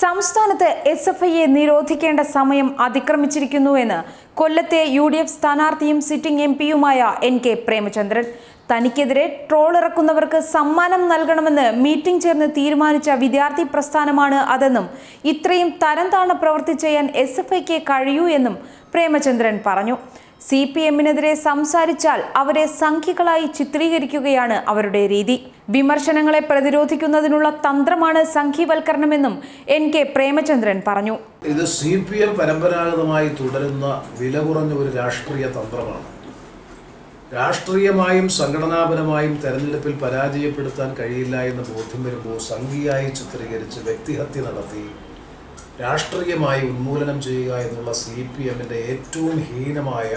സംസ്ഥാനത്ത് S F ഐയെ നിരോധിക്കേണ്ട സമയം അതിക്രമിച്ചിരിക്കുന്നുവെന്ന് കൊല്ലത്തെ യു ഡി എഫ് സ്ഥാനാർത്ഥിയും സിറ്റിംഗ് എം പിയുമായ എൻ കെ പ്രേമചന്ദ്രൻ. തനിക്കെതിരെ ട്രോൾ ഇറക്കുന്നവർക്ക് സമ്മാനം നൽകണമെന്ന് മീറ്റിംഗ് ചേർന്ന് തീരുമാനിച്ച വിദ്യാർത്ഥി പ്രസ്ഥാനമാണ് അതെന്നും ഇത്രയും തരം താണ പ്രവർത്തി ചെയ്യാൻ എസ് എഫ് ഐക്ക് കഴിയൂ എന്നും പ്രേമചന്ദ്രൻ പറഞ്ഞു. സി പി എമ്മിനെതിരെ സംസാരിച്ചാൽ അവരെ സംഖ്യകളായി ചിത്രീകരിക്കുകയാണ് അവരുടെ രീതി. വിമർശനങ്ങളെ പ്രതിരോധിക്കുന്നതിനുള്ള തന്ത്രമാണ് സംഖ്യവൽക്കരണമെന്നും എൻ കെ പ്രേമചന്ദ്രൻ പറഞ്ഞു. ഇത് സി പി എം പരമ്പരാഗതമായി തുടരുന്ന വില കുറഞ്ഞ ഒരു രാഷ്ട്രീയ തന്ത്രമാണ്. രാഷ്ട്രീയമായും സംഘടനാപരമായും തെരഞ്ഞെടുപ്പിൽ പരാജയപ്പെടുത്താൻ കഴിയില്ല എന്ന് ബോധ്യം വരുമ്പോൾ സംഖ്യയായി ചിത്രീകരിച്ച് വ്യക്തിഹത്യ നടത്തി രാഷ്ട്രീയമായി ഉന്മൂലനം ചെയ്യുക എന്നുള്ള സി പി എമ്മിന്റെ ഏറ്റവും ഹീനമായ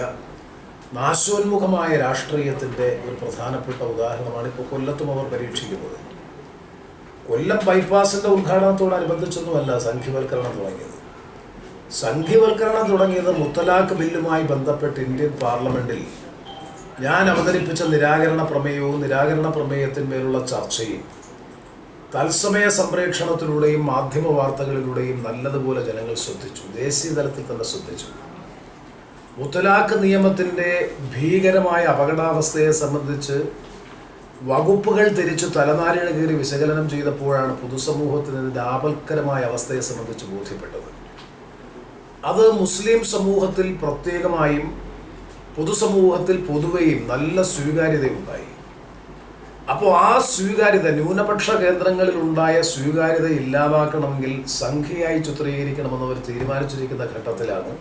നാശോന്മുഖമായ രാഷ്ട്രീയത്തിന്റെ ഒരു പ്രധാനപ്പെട്ട ഉദാഹരണമാണ് ഇപ്പോൾ കൊല്ലത്തും അവർ പരീക്ഷിക്കുന്നത്. കൊല്ലം ബൈപ്പാസിന്റെ ഉദ്ഘാടനത്തോടനുബന്ധിച്ചൊന്നുമല്ല സംഖ്യവൽക്കരണം തുടങ്ങിയത്. സംഖ്യവൽക്കരണം തുടങ്ങിയത് മുത്തലാഖ് ബില്ലുമായി ബന്ധപ്പെട്ട് ഇന്ത്യൻ പാർലമെന്റിൽ ഞാൻ അവതരിപ്പിച്ച നിരാകരണ പ്രമേയവും നിരാകരണ പ്രമേയത്തിന്മേലുള്ള ചർച്ചയും തത്സമയ സംപ്രേക്ഷണത്തിലൂടെയും മാധ്യമ വാർത്തകളിലൂടെയും നല്ലതുപോലെ ജനങ്ങൾ ശ്രദ്ധിച്ചു. ദേശീയ തലത്തിൽ തന്നെ ശ്രദ്ധിച്ചു. മുത്തലാഖ് നിയമത്തിന്റെ ഭീകരമായ അപകടാവസ്ഥയെ സംബന്ധിച്ച് വകുപ്പുകൾ തിരിച്ചു തലനാരിഴ കയറി വിശകലനം ചെയ്തപ്പോഴാണ് പൊതുസമൂഹത്തിന് ഇതിന്റെ ആപൽക്കരമായ അവസ്ഥയെ സംബന്ധിച്ച് ബോധ്യപ്പെട്ടത്. അത് മുസ്ലിം സമൂഹത്തിൽ പ്രത്യേകമായും പൊതുസമൂഹത്തിൽ പൊതുവെയും നല്ല സ്വീകാര്യതയുണ്ടായി. അപ്പോൾ ആ സ്വീകാര്യത ന്യൂനപക്ഷ കേന്ദ്രങ്ങളിൽ ഉണ്ടായ സ്വീകാര്യത ഇല്ലാതാക്കണമെങ്കിൽ സംഖ്യയായി ചിത്രീകരിക്കണമെന്ന് അവർ തീരുമാനിച്ചിരിക്കുന്ന ഘട്ടത്തിലാണ്.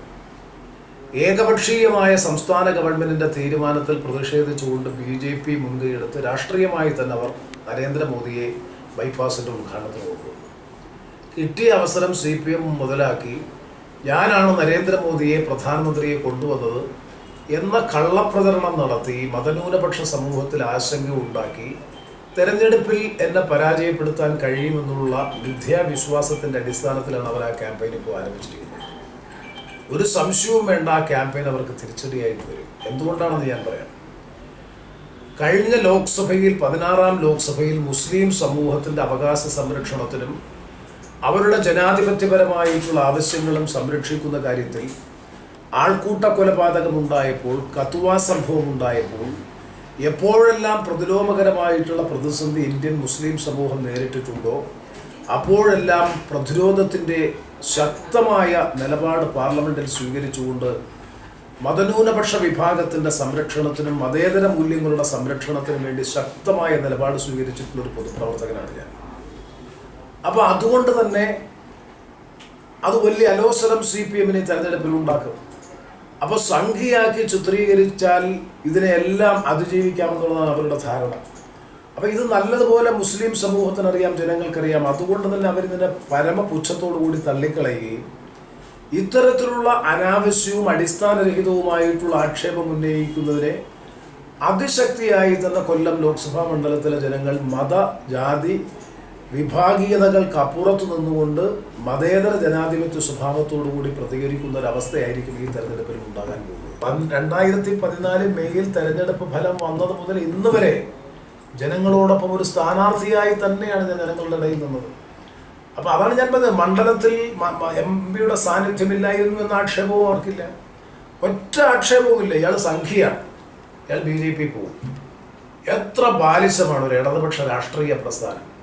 ഏകപക്ഷീയമായ സംസ്ഥാന ഗവൺമെന്റിന്റെ തീരുമാനത്തിൽ പ്രതിഷേധിച്ചുകൊണ്ട് ബി ജെ പി മുൻകൈയെടുത്ത് രാഷ്ട്രീയമായി തന്നെ അവർ നരേന്ദ്രമോദിയെ ബൈപ്പാസിന്റെ ഉദ്ഘാടനത്തിന് കൊണ്ടുവന്നു. കിട്ടിയ അവസരം സി പി എം മുതലാക്കി ഞാനാണ് നരേന്ദ്രമോദിയെ പ്രധാനമന്ത്രിയെ കൊണ്ടുവന്നത് എന്ന കള്ളപ്രചരണം നടത്തി മതന്യൂനപക്ഷ സമൂഹത്തിൽ ആശങ്ക ഉണ്ടാക്കി തെരഞ്ഞെടുപ്പിൽ എന്നെ പരാജയപ്പെടുത്താൻ കഴിയുമെന്നുള്ള മിഥ്യാവിശ്വാസത്തിന്റെ അടിസ്ഥാനത്തിലാണ് അവർ ആ ക്യാമ്പയിൻ ഇപ്പോൾ ആരംഭിച്ചിരിക്കുന്നത്. ഒരു സംശയവും വേണ്ട ആ ക്യാമ്പയിൻ അവർക്ക് തിരിച്ചടിയായിട്ട് വരും എന്തുകൊണ്ടാണെന്ന് ഞാൻ പറയാം. കഴിഞ്ഞ ലോക്സഭയിൽ പതിനാറാം ലോക്സഭയിൽ മുസ്ലിം സമൂഹത്തിന്റെ അവകാശ സംരക്ഷണത്തിനും അവരുടെ ജനാധിപത്യപരമായിട്ടുള്ള ആവശ്യങ്ങളും സംരക്ഷിക്കുന്ന കാര്യത്തിൽ ആൾക്കൂട്ട കൊലപാതകമുണ്ടായപ്പോൾ സംഭവം ഉണ്ടായപ്പോൾ എപ്പോഴെല്ലാം പ്രതിലോമകരമായിട്ടുള്ള പ്രതിസന്ധി ഇന്ത്യൻ മുസ്ലിം സമൂഹം നേരിട്ടിട്ടുണ്ടോ അപ്പോഴെല്ലാം പ്രതിരോധത്തിന്റെ ശക്തമായ നിലപാട് പാർലമെന്റിൽ സ്വീകരിച്ചുകൊണ്ട് മതന്യൂനപക്ഷ വിഭാഗത്തിന്റെ സംരക്ഷണത്തിനും മതേതര മൂല്യങ്ങളുടെ സംരക്ഷണത്തിനും വേണ്ടി ശക്തമായ നിലപാട് സ്വീകരിച്ചിട്ടുള്ള ഒരു പൊതുപ്രവർത്തകനാണ് ഞാൻ. അപ്പോൾ അതുകൊണ്ട് തന്നെ അത് വലിയ അലോസരം സി പി എമ്മിനെ തെരഞ്ഞെടുപ്പിൽ ഉണ്ടാക്കും അപ്പോൾ സംഖ്യയാക്കി ചിത്രീകരിച്ചാൽ ഇതിനെയെല്ലാം അതിജീവിക്കാമെന്നുള്ളതാണ് അവരുടെ ധാരണ. അപ്പോൾ ഇത് നല്ലതുപോലെ മുസ്ലിം സമൂഹത്തിനറിയാം ജനങ്ങൾക്കറിയാം. അതുകൊണ്ട് തന്നെ അവരിതിനെ പരമപുച്ഛത്തോടു കൂടി തള്ളിക്കളയുകയും ഇത്തരത്തിലുള്ള അനാവശ്യവും അടിസ്ഥാനരഹിതവുമായിട്ടുള്ള ആക്ഷേപം ഉന്നയിക്കുന്നതിനെ അതിശക്തിയായി തന്നെ കൊല്ലം ലോക്സഭാ മണ്ഡലത്തിലെ ജനങ്ങൾ മത ജാതി വിഭാഗീയതകൾക്ക് അപ്പുറത്തു നിന്നുകൊണ്ട് മതേതര ജനാധിപത്യ സ്വഭാവത്തോടു കൂടി പ്രതികരിക്കുന്ന ഒരു അവസ്ഥയായിരിക്കും ഈ തെരഞ്ഞെടുപ്പിൽ ഉണ്ടാകാൻ പോകുന്നത്. രണ്ടായിരത്തി പതിനാല് മെയ്യിൽ തെരഞ്ഞെടുപ്പ് ഫലം വന്നത് മുതൽ ഇന്ന് വരെ ജനങ്ങളോടൊപ്പം ഒരു സ്ഥാനാർത്ഥിയായി തന്നെയാണ് ഞാൻ ജനങ്ങളുടെ ഇടയിൽ നിന്നത്. അപ്പൊ അതാണ് ഞാൻ പറഞ്ഞത്. മണ്ഡലത്തിൽ എം പിയുടെ സാന്നിധ്യമില്ലായിരുന്നു എന്ന ആക്ഷേപവും അവർക്കില്ല. ഒറ്റ ആക്ഷേപവും ഇല്ല. ഇയാൾ സംഖ്യയാണ്. ഇയാൾ ബി ജെ പി പോകും എത്ര ബാലിശമാണ് ഒരു ഇടതുപക്ഷ രാഷ്ട്രീയ പ്രസ്ഥാനം.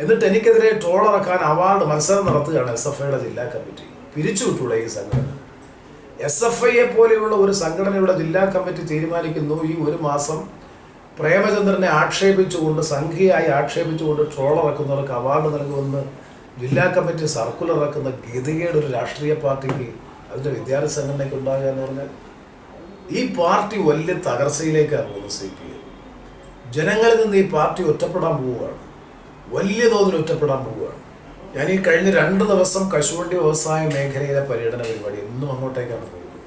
എന്നിട്ട് എനിക്കെതിരെ ട്രോളിറക്കാൻ അവാർഡ് മത്സരം നടത്തുകയാണ് എസ് എഫ് ഐയുടെ ജില്ലാ കമ്മിറ്റി. പിരിച്ചുവിട്ടൂടെ ഈ സംഘടന. എസ് എഫ് ഐയെ പോലെയുള്ള ഒരു സംഘടനയുടെ ജില്ലാ കമ്മിറ്റി തീരുമാനിക്കുന്നു. ഈ ഒരു മാസം പ്രേമചന്ദ്രനെ ആക്ഷേപിച്ചുകൊണ്ട് സംഖ്യയായി ആക്ഷേപിച്ചുകൊണ്ട് ട്രോളിറക്കുന്നവർക്ക് അവാർഡ് നൽകുമെന്ന് ജില്ലാ കമ്മിറ്റി സർക്കുലർ ഇറക്കുന്ന ഗതികേട് ഒരു രാഷ്ട്രീയ പാർട്ടിക്ക് അതിന്റെ വിദ്യാർത്ഥി സംഘടനയ്ക്ക് ഉണ്ടാകുക എന്ന് പറഞ്ഞാൽ ഈ പാർട്ടി വലിയ തകർച്ചയിലേക്കാണ് പോകുന്നത് സി പി ജനങ്ങളിൽ നിന്ന് ഈ പാർട്ടി ഒറ്റപ്പെടാൻ പോവുകയാണ്. വലിയ തോതിൽ ഒറ്റപ്പെടാൻ പോവുകയാണ്. ഞാൻ ഈ കഴിഞ്ഞ രണ്ട് ദിവസം കശുവണ്ടി വ്യവസായ മേഖലയിലെ പര്യടന പരിപാടി എന്നും അങ്ങോട്ടേക്കാണ് പോയത്.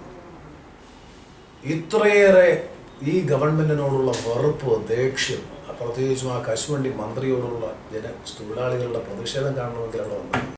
ഇത്രയേറെ ഈ ഗവൺമെന്റിനോടുള്ള വെറുപ്പ് ദേഷ്യം പ്രത്യേകിച്ചും ആ കശുവണ്ടി മന്ത്രിയോടുള്ള ജന തൊഴിലാളികളുടെ പ്രതിഷേധം കാണണമെങ്കിൽ അവിടെ വന്നത്.